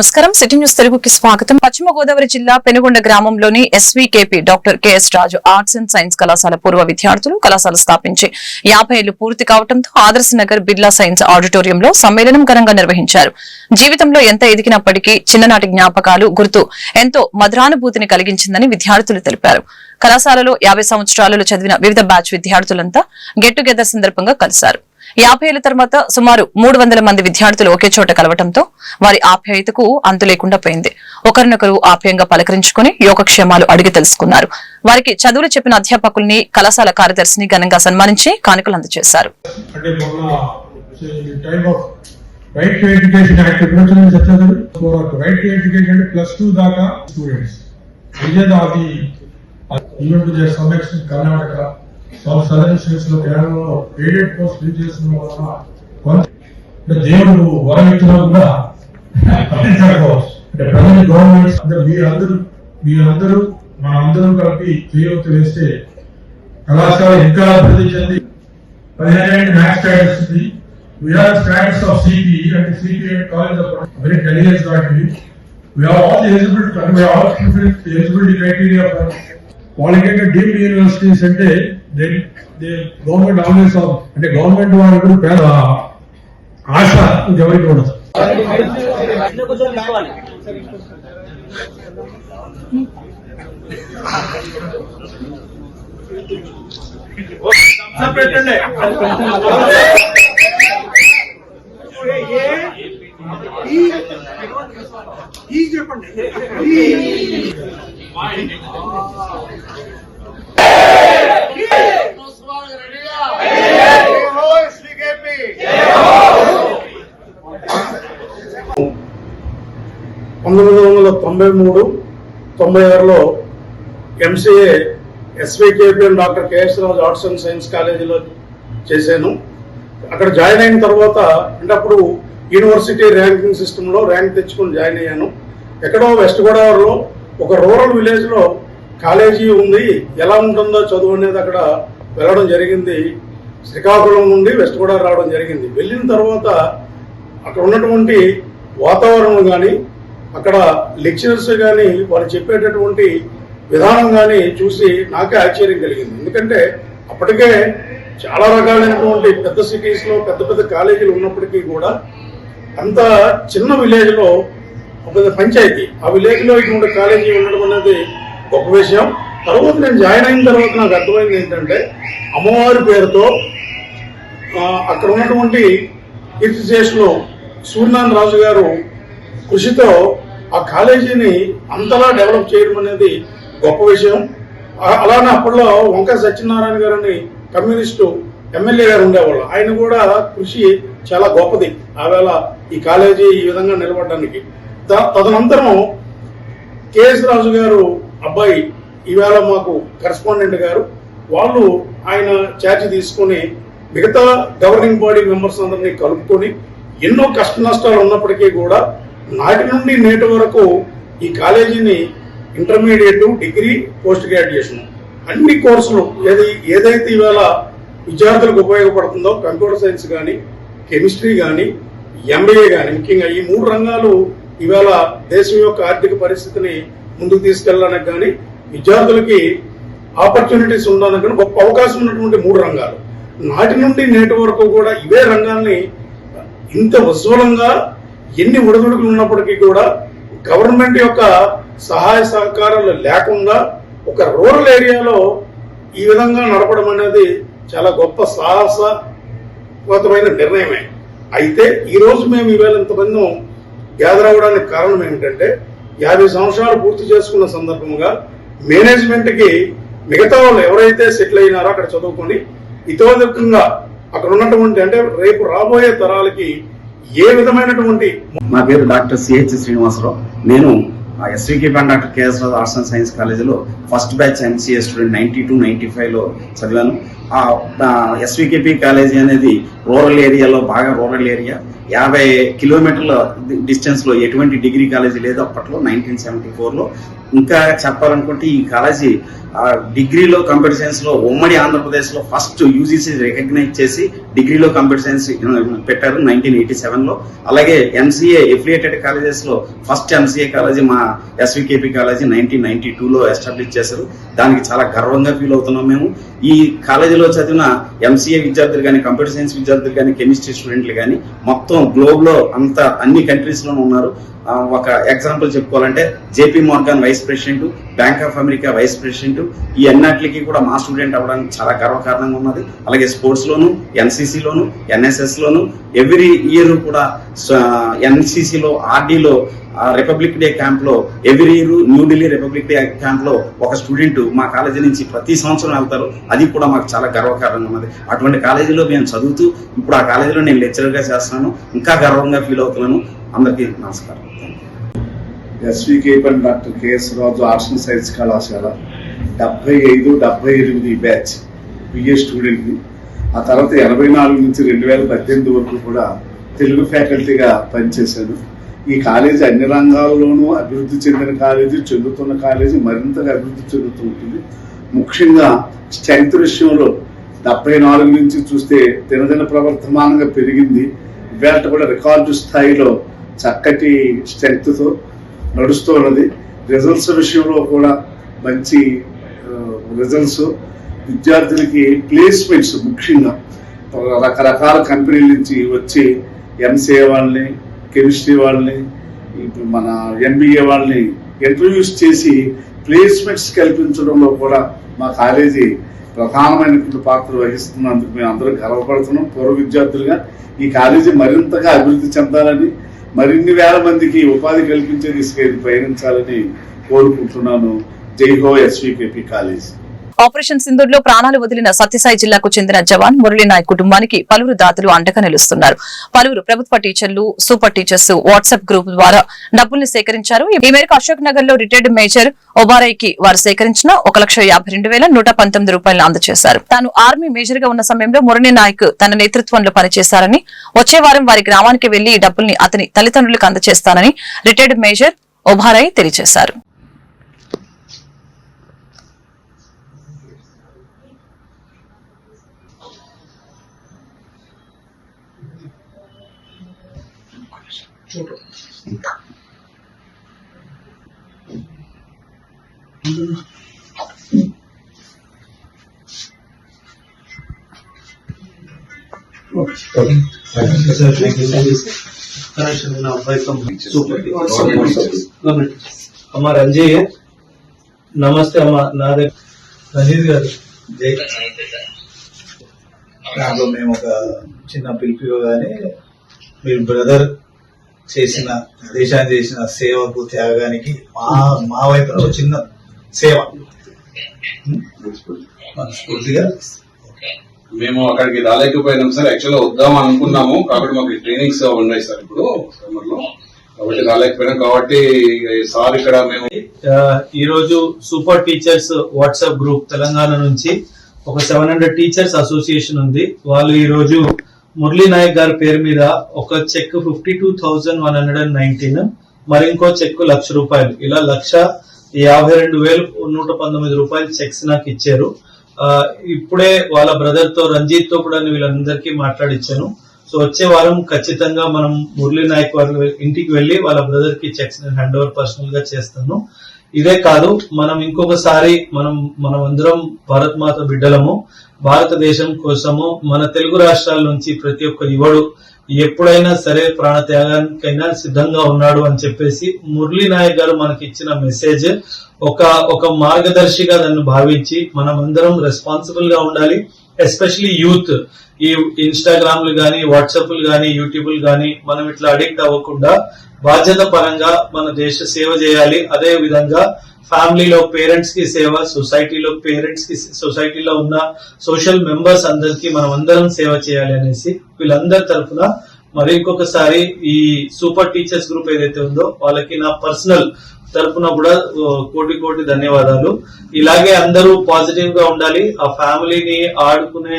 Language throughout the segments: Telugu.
నమస్కారం. సిటీ న్యూస్ తెలుగుకి స్వాగతం. పశ్చిమ గోదావరి జిల్లా పెనుగొండ గ్రామంలోని SVKP doctor KS Raju arts and science కళాశాల పూర్వ విద్యార్థులు కళాశాల స్థాపించి యాభై ఏళ్ళు పూర్తి కావడంతో ఆదర్శ నగర్ బిర్లా సైన్స్ ఆడిటోరియంలో సమ్మేళనం ఘనంగా నిర్వహించారు. జీవితంలో ఎంత ఎదిగినప్పటికీ చిన్ననాటి జ్ఞాపకాలు గుర్తు ఎంతో మధురానుభూతిని కలిగించిందని విద్యార్థులు తెలిపారు. కళాశాలలో యాభై సంవత్సరాలలో చదివిన వివిధ బ్యాచ్ విద్యార్థులంతా గెట్ టుగెదర్ సందర్భంగా కలిశారు. యాభై ఏళ్ళ తర్వాత సుమారు మూడు వందల మంది విద్యార్థులు ఒకే చోట కలవటంతో వారి ఆప్యాయతకు అంతు లేకుండా పోయింది. ఒకరినొకరు ఆప్యాయంగా పలకరించుకుని యోగక్షేమాలు అడిగి తెలుసుకున్నారు. వారికి చదువులు చెప్పిన అధ్యాపకుల్ని కళాశాల కార్యదర్శిని ఘనంగా సన్మానించి కానుకలు అందజేశారు. రైట్ టు ఎడ్యుకేషన్ యాక్ట్ ఎప్పుడు రైట్ టు ఎడ్యుకేషన్ అంటే ప్లస్ టూ దాకా స్టూడెంట్స్ ఈవెంట్ కర్ణాటక మన సదరన్ స్టేట్స్లో కేరళలో ఎయిడెడ్ పోస్ట్ చేసిన వలన దేవుడు వరవిట్లో కూడా పట్టించకపోవచ్చు అంటే ప్రజలు గవర్నమెంట్స్ అంటే మీరందరూ మన అందరం కలిపి చేయవచ్చు తెలిస్తే కళాశాల ఇంకా అభివృద్ధి చెంది పదిహేను మ్యాథ్స్ స్టాండర్డ్స్ ఉంది వీఆర్ స్టాండర్డ్స్ ఆఫ్ సిపిఈ అంటే CPE college of very intelligence లాంటివి we have all the eligibility, we have all the eligibility criteria అంటే always of అంటే గవర్నమెంట్ వారు ఎప్పుడు పేద ఆశ ఎవరికి ఉండదు పంతొమ్మిది వందల తొంభై మూడు తొంభై ఆరులో MCA SVKPN doctor KS Raju arts and science కాలేజీలో చేశాను. అక్కడ జాయిన్ అయిన తర్వాత అంటే అప్పుడు యూనివర్సిటీ ర్యాంకింగ్ సిస్టంలో ర్యాంక్ తెచ్చుకొని జాయిన్ అయ్యాను. ఎక్కడో వెస్ట్ గోదావరిలో ఒక రూరల్ విలేజ్లో కాలేజీ ఉంది ఎలా ఉంటుందో చదువు అనేది అక్కడ వెళ్ళడం జరిగింది. శ్రీకాకుళం నుండి వెస్ట్ గోదావరి రావడం జరిగింది. వెళ్ళిన తర్వాత అక్కడ ఉన్నటువంటి వాతావరణం కానీ అక్కడ లెక్చరర్స్ కానీ వాళ్ళు చెప్పేటటువంటి విధానం కానీ చూసి నాకే ఆశ్చర్యం కలిగింది. ఎందుకంటే అప్పటికే చాలా రకాలైనటువంటి పెద్ద సిటీస్లో పెద్ద పెద్ద కాలేజీలు ఉన్నప్పటికీ కూడా అంత చిన్న విలేజ్లో ఒక పెద్ద పంచాయతీ. ఆ విలేజ్లో ఇటువంటి కాలేజీ ఉండడం అనేది గొప్ప విషయం. తర్వాత నేను జాయిన్ అయిన తర్వాత నాకు అర్థమైంది ఏంటంటే అమ్మవారి పేరుతో అక్కడ ఉన్నటువంటి కీర్తిశేషులు సూర్యనారాయణ రాజు గారు కృషితో ఆ కాలేజీని అంతలా డెవలప్ చేయడం అనేది గొప్ప విషయం. అలానే అప్పట్లో వంక సత్యనారాయణ గారని కమ్యూనిస్టు ఎమ్మెల్యే గారు ఉండేవాళ్ళు. ఆయన కూడా కృషి చాలా గొప్పది. ఆవేళ ఈ కాలేజీ ఈ విధంగా నిలబడడానికి. త- తదనంతరం కేఎస్ రాజు గారు అబ్బాయి ఈవేళ మాకు కరెస్పాండెంట్ గారు. వాళ్ళు ఆయన ఛార్జ్ తీసుకొని మిగతా గవర్నింగ్ బాడీ మెంబర్స్ అందరినీ కలుపుకొని ఎన్నో కష్ట నష్టాలు ఉన్నప్పటికీ కూడా నాటి నుండి నేటి వరకు ఈ కాలేజీని ఇంటర్మీడియట్ డిగ్రీ పోస్ట్ గ్రాడ్యుయేషన్ అన్ని కోర్సులు ఏది ఏదైతే ఈవేళ విద్యార్థులకు ఉపయోగపడుతుందో కంప్యూటర్ సైన్స్ కానీ కెమిస్ట్రీ కానీ ఎంబీఏ కానీ ముఖ్యంగా ఈ మూడు రంగాలు ఈవేళ దేశం యొక్క ఆర్థిక పరిస్థితిని ముందుకు తీసుకెళ్ళడానికి కానీ విద్యార్థులకి ఆపర్చునిటీస్ ఉండడానికి కానీ గొప్ప అవకాశం ఉన్నటువంటి మూడు రంగాలు. నాటి నుండి నేటి వరకు కూడా ఇవే రంగాల్ని ఇంత ఉజ్వలంగా ఎన్ని ఒడిదుడుకులు ఉన్నప్పటికీ కూడా గవర్నమెంట్ యొక్క సహాయ సహకారాలు లేకుండా ఒక రూరల్ ఏరియాలో ఈ విధంగా నడపడం అనేది చాలా గొప్ప సాహసవంతమైన నిర్ణయమే. అయితే ఈ రోజు మేము ఈవేళ ఇంతమంది గ్యాదర్ అవ్వడానికి కారణం ఏమిటంటే యాభై సంవత్సరాలు పూర్తి చేసుకున్న సందర్భంగా మేనేజ్మెంట్కి మిగతా వాళ్ళు ఎవరైతే సెటిల్ అయినారో అక్కడ చదువుకొని ఇతోధికంగా అక్కడ ఉన్నటువంటి అంటే రేపు రాబోయే తరాలకి ఏ విధమైనటువంటి నా పేరు డాక్టర్ సిహెచ్ శ్రీనివాసరావు. నేను SVK band doctor KS Raju arts and science కాలేజీలో first batch MCA student ninety two ninety ఫైవ్లో చదివాను. ఎస్వికేపీ కాలేజీ అనేది రూరల్ ఏరియాలో బాగా రూరల్ ఏరియా. యాభై కిలోమీటర్ల డిస్టెన్స్లో ఎటువంటి డిగ్రీ కాలేజీ లేదు అప్పట్లో నైన్టీన్ సెవెంటీ ఫోర్లో. ఇంకా చెప్పాలనుకుంటే ఈ కాలేజీ డిగ్రీలో కంప్యూటర్ సైన్స్లో ఉమ్మడి ఆంధ్రప్రదేశ్లో ఫస్ట్ యూజీసీ రికగ్నైజ్ చేసి డిగ్రీలో కంప్యూటర్ సైన్స్ పెట్టారు నైన్టీన్ ఎయిటీ సెవెన్లో. అలాగే ఎంసీఏ ఎఫిలియేటెడ్ కాలేజెస్లో ఫస్ట్ ఎంసీఏ కాలేజీ మా ఎస్వికేపీ కాలేజీ నైన్టీన్ నైన్టీ టూలో ఎస్టాబ్లిష్ చేశారు. దానికి చాలా గర్వంగా ఫీల్ అవుతున్నాం మేము. ఈ కాలేజీలో చదివిన ఎంసీఏ విద్యార్థులు కానీ కంప్యూటర్ సైన్స్ విద్యార్థులు కానీ కెమిస్ట్రీ స్టూడెంట్లు కానీ మొత్తం గ్లోబ్లో అంత అన్ని కంట్రీస్ లోనూ ఉన్నారు. ఒక ఎగ్జాంపుల్ చెప్పుకోవాలంటే JP Morgan vice president bank of America vice president ఈ అన్నిటికి కూడా మా స్టూడెంట్ అవ్వడానికి చాలా గర్వకారణంగా ఉన్నది. అలాగే స్పోర్ట్స్ లోను ఎన్సీసీ లోను ఎన్ఎస్ఎస్ లోను ఎవ్రీ ఇయర్ కూడా ఎన్సీసీలో ఆర్డీలో రిపబ్లిక్ డే క్యాంప్లో every year New Delhi republic day క్యాంప్లో ఒక స్టూడెంట్ మా కాలేజీ నుంచి ప్రతి సంవత్సరం వెళ్తారు. అది కూడా మాకు చాలా గర్వకారణంగా ఉన్నది. అటువంటి కాలేజీలో మేము చదువుతూ ఇప్పుడు ఆ కాలేజీలో నేను లెక్చరర్గా చేస్తున్నాను. ఇంకా గర్వంగా ఫీల్ అవుతున్నాను. అందరికీ నమస్కారం. ఎస్వికే పని doctor KS Raju arts and science కళాశాల డెబ్బై ఐదు డెబ్బై ఎనిమిది బ్యాచ్ బిఏ స్టూడెంట్ని ఆ తర్వాత ఎనభై నాలుగు నుంచి రెండు వేల పద్దెనిమిది వరకు కూడా తెలుగు ఫ్యాకల్టీగా పనిచేశాను. ఈ కాలేజీ అన్ని రంగాల్లోనూ అభివృద్ధి చెందిన కాలేజీ చెందుతున్న కాలేజీ మరింతగా అభివృద్ధి చెందుతూ ఉంటుంది. ముఖ్యంగా స్ట్రెంగ్త్ విషయంలో డెబ్బై నాలుగు నుంచి చూస్తే దినదిన ప్రవర్తమానంగా పెరిగింది. ఇవాళ కూడా రికార్డు స్థాయిలో చక్కటి స్ట్రెంగ్త్తో నడుస్తూ ఉన్నది. రిజల్ట్స్ విషయంలో కూడా మంచి రిజల్ట్స్. విద్యార్థులకి ప్లేస్మెంట్స్ ముఖ్యంగా రకరకాల కంపెనీల నుంచి వచ్చి ఎంసీఏ వాళ్ళని కెమిస్ట్రీ వాళ్ళని ఇప్పుడు మన ఎంబీఏ వాళ్ళని ఇంటర్వ్యూస్ చేసి ప్లేస్మెంట్స్ కల్పించడంలో కూడా మా కాలేజీ ప్రధానమైనటువంటి పాత్ర వహిస్తున్నందుకు మేము అందరూ గర్వపడుతున్నాం. పూర్వ విద్యార్థులుగా ఈ కాలేజీ మరింతగా అభివృద్ధి చెందాలని మరిన్ని వేల మందికి ఉపాధి కల్పించే దిశగా ప్రయాణించాలని పయనించాలని కోరుకుంటున్నాను. జై హో ఎస్వికేపీ కాలేజ్. ఆపరేషన్ సింధూర్ ప్రాణాలు వదిలిన సత్యసాయి జిల్లాకు చెందిన జవాన్ మురళీనాయక్ కుటుంబానికి పలువురు దాతలు అండగా నిలుస్తున్నారు. పలువురు ప్రభుత్వ టీచర్లు సూపర్ టీచర్స్ వాట్సాప్ గ్రూప్ ద్వారా డబ్బుల్ని సేకరించారు. ఈ మేరకు అశోక్ నగర్లో రిటైర్డ్ మేజర్ ఒబారాయ్కి వారు సేకరించిన ఒక లక్ష యాభై రెండు వేల నూట పంతొమ్మిది రూపాయలను అందజేశారు. తాను ఆర్మీ మేజర్గా ఉన్న సమయంలో మురళీ నాయక్ తన నేతృత్వంలో పనిచేశారని వచ్చే వారం వారి గ్రామానికి వెళ్ళి ఈ డబ్బుల్ని అతని తల్లిదండ్రులకు అందజేస్తానని రిటైర్డ్ మేజర్ ఒబారాయి తెలియజేశారు. అమ్మ రంజయ్య నమస్తే అమ్మ నా దగ్గర రజీద్ గారు జై దాంట్లో మేము ఒక చిన్న పిలుపు ఇవ్వగానే మీరు బ్రదర్ చేసిన దేశానికి చేసిన సేవకు త్యాగానికి మా మా వైపు ఒక చిన్న సేవ. మనస్ఫూర్తిగా. మేము అక్కడికి రాలేకపోయినాం సార్. యాక్చువల్గా వద్దాం అనుకున్నాము. కాబట్టి మాకు ట్రైనింగ్స్ ఉన్నాయి సార్ ఇప్పుడు సమ్మర్లో కాబట్టి రాలేకపోయినాం. కాబట్టి సార్ ఇక్కడ మేము ఈ రోజు super teachers WhatsApp group Telangana నుంచి ఒక సెవెన్ హండ్రెడ్ టీచర్స్ అసోసియేషన్ ఉంది. వాళ్ళు ఈ రోజు మురళీ నాయక్ గారి పేరు మీద ఒక cheque fifty two thousand one hundred and nineteen మరి ఇంకో చెక్ లక్ష రూపాయలు. ఇలా లక్ష యాభై రెండు వేలు నూట పంతొమ్మిది రూపాయలు చెక్స్ నాకు ఇచ్చారు. ఇప్పుడే వాళ్ళ బ్రదర్తో రంజిత్తో కూడా వీళ్ళందరికీ మాట్లాడిచ్చాను. సో వచ్చే వారం ఖచ్చితంగా మనం మురళీ నాయక్ వారి ఇంటికి వెళ్ళి వాళ్ళ బ్రదర్కి చెక్స్ హ్యాండ్ ఓవర్ పర్సనల్గా చేస్తాను. ఇదే కాదు మనం ఇంకొకసారి మనం మనం అందరం భారత్ మాత బిడ్డలము భారతదేశం కోసము మన తెలుగు రాష్ట్రాల నుంచి ప్రతి ఒక్క యువడు ఎప్పుడైనా సరే ప్రాణ త్యాగానికైనా సిద్ధంగా ఉన్నాడు అని చెప్పేసి మురళీ నాయక్ గారు మనకి ఇచ్చిన మెసేజ్ ఒక ఒక మార్గదర్శిగా దాన్ని భావించి మనం అందరం రెస్పాన్సిబుల్గా ఉండాలి ఎస్పెషలీ యూత్ ఈ ఇన్స్టాగ్రామ్లు గానీ వాట్సాప్లు గానీ యూట్యూబ్లు గానీ మనం ఇట్లా అడిక్ట్ అవ్వకుండా బాధ్యత పరంగా మన దేశ సేవ చేయాలి. అదే విధంగా ఫ్యామిలీలో పేరెంట్స్కి సేవ సొసైటీలో పేరెంట్స్కి సొసైటీలో ఉన్న సోషల్ మెంబర్స్ అందరికి మనం అందరం సేవ చేయాలి అనేసి వీళ్ళందరి తరఫున మరి ఇంకొకసారి ఈ సూపర్ టీచర్స్ గ్రూప్ ఏదైతే ఉందో వాళ్ళకి నా పర్సనల్ తరపున కూడా కోటి కోటి ధన్యవాదాలు. ఇలాగే అందరూ పాజిటివ్గా ఉండాలి. ఆ ఫ్యామిలీని ఆడుకునే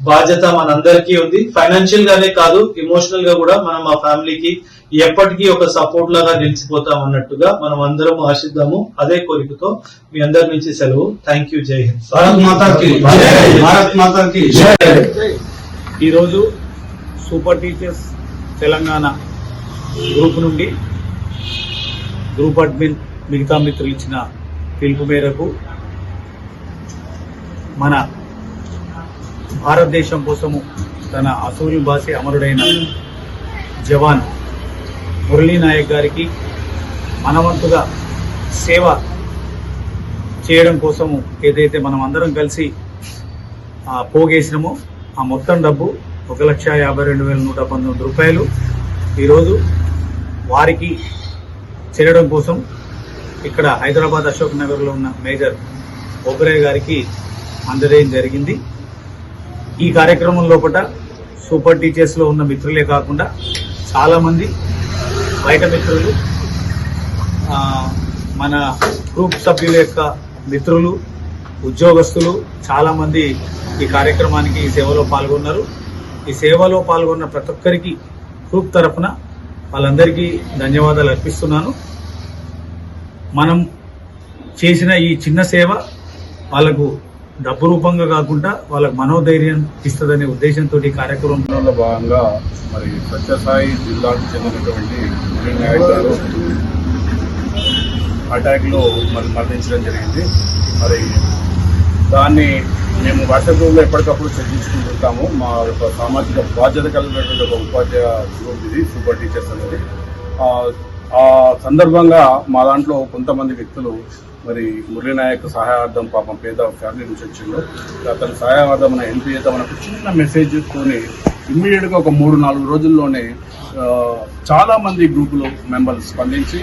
బాధ్యత మనందరికీ ఉంది. ఫైనాన్షియల్ గానే కాదు ఎమోషనల్గా కూడా మనం ఆ ఫ్యామిలీకి ఎప్పటికీ ఒక సపోర్ట్ లాగా నిలిచిపోతాం అన్నట్టుగా మనం అందరం ఆశిద్దాము. అదే కోరికతో మీ అందరి నుంచి సెలవు. థ్యాంక్ యూ జై హింద్ భారత్ మాతాకి భారత్ మాతాకి ఈరోజు సూపర్ టీచర్స్ తెలంగాణ గ్రూప్ నుండి గ్రూప్ అడ్మిన్ మిగతా మిత్రులు ఇచ్చిన పిలుపు మేరకు మన భారతదేశం కోసము తన అసూరి బాసి అమరుడైన జవాన్ మురళీ నాయక్ గారికి మనవంతుగా సేవ చేయడం కోసము ఏదైతే మనం అందరం కలిసి ఆ, పోగేసినామో ఆ మొత్తం డబ్బు ఒక లక్ష యాభై రెండు వేల నూట పంతొమ్మిది రూపాయలు ఈరోజు వారికి చేరడం కోసం ఇక్కడ హైదరాబాద్ అశోక్ నగర్లో ఉన్న మేజర్ ఓబరే గారికి అందజేయడం జరిగింది. ఈ కార్యక్రమం లోపల సూపర్ టీచర్స్లో ఉన్న మిత్రులే కాకుండా చాలామంది బయట మిత్రులు మన గ్రూప్ సభ్యుల యొక్క మిత్రులు ఉద్యోగస్తులు చాలామంది ఈ కార్యక్రమానికి ఈ సేవలో పాల్గొన్నారు. ఈ సేవలో పాల్గొన్న ప్రతి ఒక్కరికి గ్రూప్ తరఫున వాళ్ళందరికీ ధన్యవాదాలు అర్పిస్తున్నాను. మనం చేసిన ఈ చిన్న సేవ వాళ్ళకు డబ్బు రూపంగా కాకుండా వాళ్ళకు మనోధైర్యం ఇస్తుందనే ఉద్దేశంతో ఈ కార్యక్రమంలో భాగంగా మరి సత్యసాయి జిల్లాకు చెందినటువంటి నాయకులు అటాక్లో మరి మరణించడం జరిగింది. మరి దాన్ని మేము వాట్సాప్ గ్రూప్లో ఎప్పటికప్పుడు చర్చించుకుంటుంటాము మా యొక్క సామాజిక బాధ్యత కలిగినటువంటి ఒక ఉపాధ్యాయ గ్రూప్ ఇది సూపర్ టీచర్స్ అనేది. ఆ సందర్భంగా మా దాంట్లో కొంతమంది వ్యక్తులు మరి మురళీ నాయక్ సహాయార్థం పాపం పేద ఫ్యామిలీ నుంచి వచ్చిండు. అతని సహాయార్థం మన ఎంపీ అయితే మనకు చిన్న మెసేజ్ తోని ఇమ్మీడియట్గా ఒక మూడు నాలుగు రోజుల్లోనే చాలామంది గ్రూపులు మెంబర్స్ స్పందించి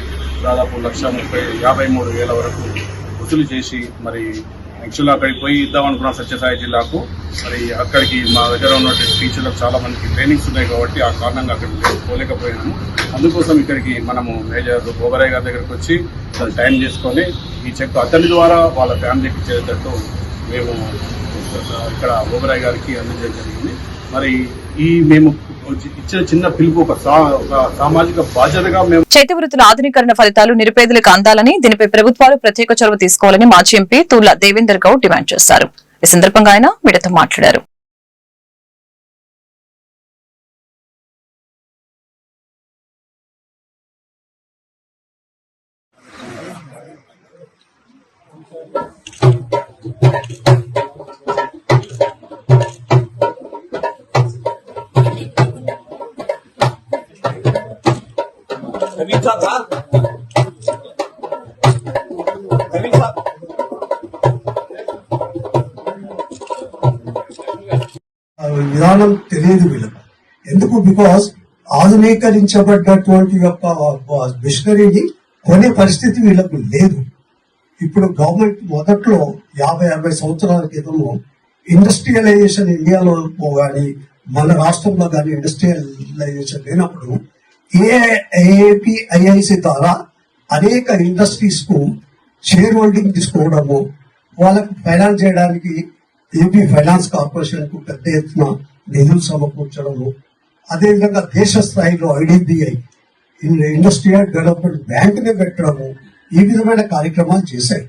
దాదాపు లక్ష ముప్పై యాభై మూడు వేల వరకు వసూలు చేసి మరి యాక్చువల్గా అక్కడికి పోయి ఇద్దాం అనుకున్నాం సత్యసాయి జిల్లాకు. మరి అక్కడికి మా దగ్గర ఉన్నటువంటి టీచర్లకు చాలా మందికి ట్రైనింగ్స్ ఉన్నాయి కాబట్టి ఆ కారణంగా అక్కడికి పోలేకపోయినాము. అందుకోసం ఇక్కడికి మనము మేజర్ గోబరాయ్ గారి దగ్గరికి వచ్చి అసలు టైం చేసుకొని ఈ చెక్ అతని ద్వారా వాళ్ళ ఫ్యామిలీకి ఇచ్చేటట్టు మేము ఇక్కడ ఓబరాయ్ గారికి అందించడం జరిగింది. మరి ఈ మేము ఇచ్చిన చిన్న పిలుపు ఒక సామాజిక బాధ్యతగా మేము చేతి వృత్తుల ఆధునీకరణ ఫలితాలు నిరుపేదలకు అందాలని దీనిపై ప్రభుత్వాలు ప్రత్యేక చొరవ తీసుకోవాలని మాజీ ఎంపీ తూర్ల దేవేందర్ గౌడ్ డిమాండ్ చేశారు. ఈ సందర్భంగా ఆయన మీడియాతో మాట్లాడారు. విధానం తెలియదు వీళ్ళకు. ఎందుకు? బికాస్ ఆధునీకరించబడ్డటువంటి యొక్క మిషనరీని కొనే పరిస్థితి వీళ్ళకు లేదు. ఇప్పుడు గవర్నమెంట్ మొదట్లో యాభై అరవై సంవత్సరాల క్రితము ఇండస్ట్రియలైజేషన్ ఇండియాలో కానీ మన రాష్ట్రంలో కానీ ఇండస్ట్రియలైజేషన్ లేనప్పుడు ఏఏపి ఐఐసి ద్వారా అనేక ఇండస్ట్రీస్కు షేర్ హోల్డింగ్ తీసుకోవడము వాళ్ళకు ఫైనాన్స్ చేయడానికి ఏపీ ఫైనాన్స్ కార్పొరేషన్కు పెద్ద ఎత్తున నిధులు సమకూర్చడము అదేవిధంగా దేశ స్థాయిలో ఐడిబిఐ ఇండస్ట్రియల్ డెవలప్మెంట్ బ్యాంకుని పెట్టడము ఈ విధమైన కార్యక్రమాలు చేశాయి.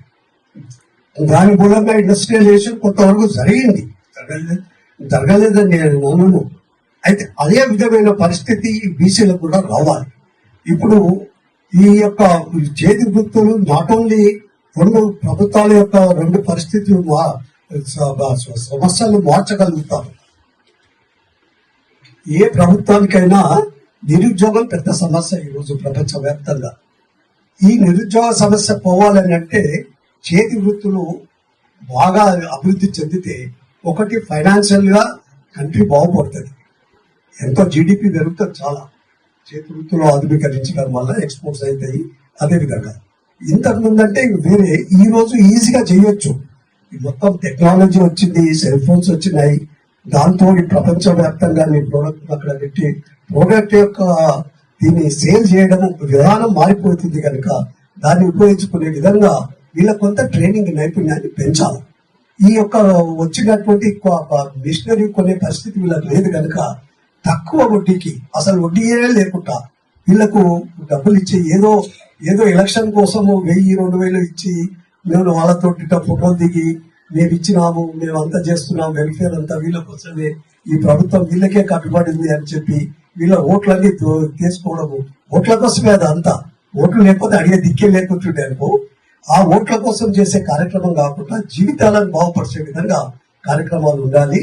దాని మూలంగా ఇండస్ట్రియలైజేషన్ కొంతవరకు జరిగింది. జరగలేదు జరగలేదని నేను నమ్మను. అయితే అదే విధమైన పరిస్థితి బీసీలకు కూడా రావాలి. ఇప్పుడు ఈ యొక్క చేతి వృత్తులు నాట్ ఓన్లీ రెండు ప్రభుత్వాల యొక్క రెండు పరిస్థితులు సమస్యలు మార్చగలుగుతారు. ఏ ప్రభుత్వానికైనా నిరుద్యోగం పెద్ద సమస్య ఈరోజు ప్రపంచవ్యాప్తంగా. ఈ నిరుద్యోగ సమస్య పోవాలని అంటే చేతి వృత్తులు బాగా అభివృద్ధి చెందితే ఒకటి ఫైనాన్షియల్గా కంట్రీ బాగుపడుతుంది. ఎంతో జీడిపి పెరుగుతుంది చాలా. చేతి వృత్తులు ఆధునీకరించడం వల్ల ఎక్స్పోర్ట్స్ అవుతాయి అదేవిధంగా ఇంతకు ముందంటే వేరే. ఈ రోజు ఈజీగా చేయొచ్చు. మొత్తం టెక్నాలజీ వచ్చింది సెల్ ఫోన్స్ వచ్చినాయి. దాంతో ఈ మీ ప్రోడక్ట్ అక్కడ పెట్టి ప్రోడక్ట్ యొక్క దీన్ని సేల్ చేయడం విధానం మారిపోతుంది కనుక దాన్ని ఉపయోగించుకునే విధంగా వీళ్ళ కొంత ట్రైనింగ్ నైపుణ్యాన్ని పెంచాలి. ఈ యొక్క వచ్చినటువంటి మిషనరీ కొనే పరిస్థితి వీళ్ళకి లేదు కనుక తక్కువ వడ్డీకి అసలు వడ్డీయే లేకుండా వీళ్ళకు డబ్బులు ఇచ్చి ఏదో ఏదో ఎలక్షన్ కోసము వెయ్యి రెండు వేలు ఇచ్చి మేము వాళ్ళతో ఇట్ట ఫోటోలు దిగి మేము ఇచ్చినాము మేము అంతా చేస్తున్నాం వెల్ఫేర్ అంతా వీళ్ళ కోసమే ఈ ప్రభుత్వం వీళ్ళకే కట్టుబడింది అని చెప్పి వీళ్ళ ఓట్లన్నీ తీసుకోవడము. ఓట్ల కోసమే అది అంతా. ఓట్లు లేకపోతే అడిగే దిక్కే లేకుంటుండే అనుకో. ఆ ఓట్ల కోసం చేసే కార్యక్రమం కాకుండా జీవితాలను బాగుపరిచే విధంగా కార్యక్రమాలు ఉండాలి.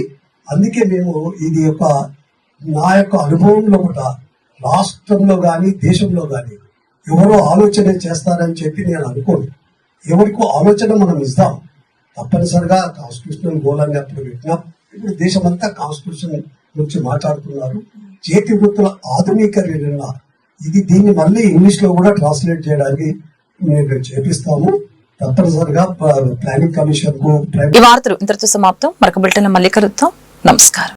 అందుకే మేము ఇది ఒక నా యొక్క అనుభవంలో కూడా రాష్ట్రంలో కానీ దేశంలో కానీ ఎవరో ఆలోచన చేస్తారని చెప్పి నేను అనుకోను. ఎవరికో ఆలోచన మనం ఇస్తాం. తప్పనిసరిగా కాన్స్టిట్యూషనల్ గోల్ అని అప్పుడు పెట్టినాం. ఇప్పుడు దేశమంతా కాన్స్టిట్యూషన్ గురించి మాట్లాడుతున్నారు. చేతి వృత్తుల ఆధునీకరణ ఇది దీన్ని మళ్ళీ ఇంగ్లీష్లో కూడా ట్రాన్స్లేట్ చేయడానికి మేము చేపిస్తాము. తప్పనిసరిగా ప్లానింగ్ కమిషన్ ఈ వార్తలు ఇంతటితో సమాప్తం. మరొక బిల్టన్ మళ్ళీ కలుద్దాం. నమస్కారం.